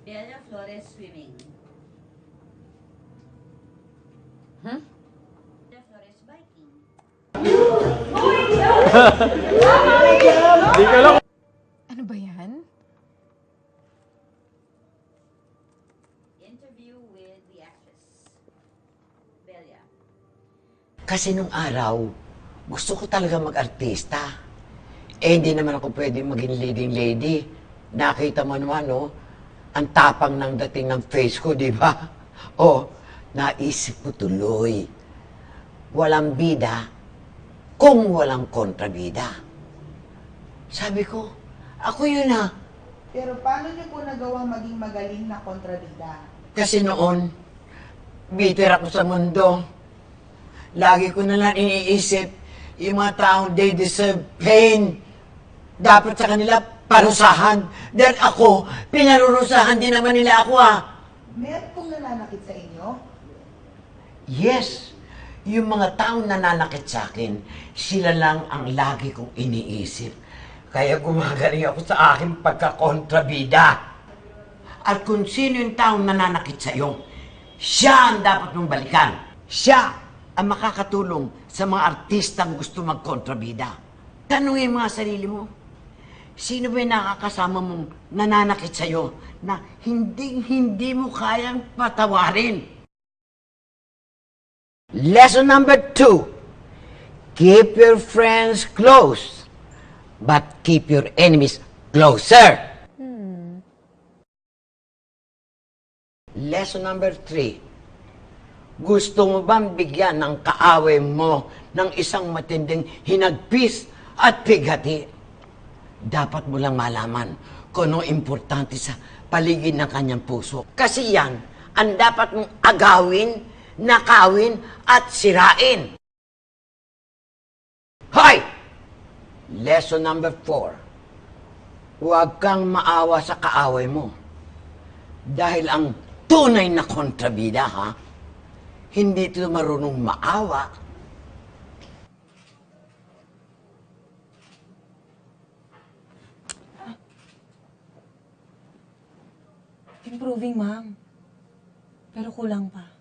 Bella Flores swimming. Hmm? Bella Flores biking. Hindi ko alam. Ano ba yan? Interview with the actress. Bella. Kasi nung araw, gusto ko talaga mag-artista. Eh, hindi naman ako pwede maging leading lady. Nakita mo naman, no? Ang tapang ng dating ng face ko, di ba? O, naisip ko tuloy. Walang bida kung walang kontrabida. Sabi ko, ako yun ah. Pero paano niyo po nagawang maging magaling na kontrabida? Kasi noon, bitter ako sa mundo. Lagi ko na lang iniisip, yung mga taong they deserve pain. Dapat sa kanila parusahan. Dahil ako, pinarurusahan din naman nila ako ah. Meron pong nananakit sa inyo? Yes, yung mga taong nananakit sa akin, sila lang ang lagi kong iniisip. Kaya gumagaling ako sa aking pagkakontrabida. At kung sino yung taong nananakit sa iyo, siya ang dapat mong balikan. Siya ang makakatulong sa mga artistang gusto magkontrabida. Tanungin mo nga sarili mo, sino ba nakakasama mong nananakit sa iyo na hindi hindi mo kayang patawarin? Lesson number two. Keep your friends close, but keep your enemies closer. Lesson number three. Gusto mo bang bigyan ng kaaway mo ng isang matinding hinagpis at pighati? Dapat mo lang malaman kung anong importante sa paligid ng kanyang puso. Kasi yan ang dapat mong agawin, nakawin at sirain. Hoy! Lesson number four. Huwag kang maawa sa kaaway mo. Dahil ang tunay na kontrabida, ha? Hindi ito marunong maawa. Improving, ma'am. Pero kulang pa.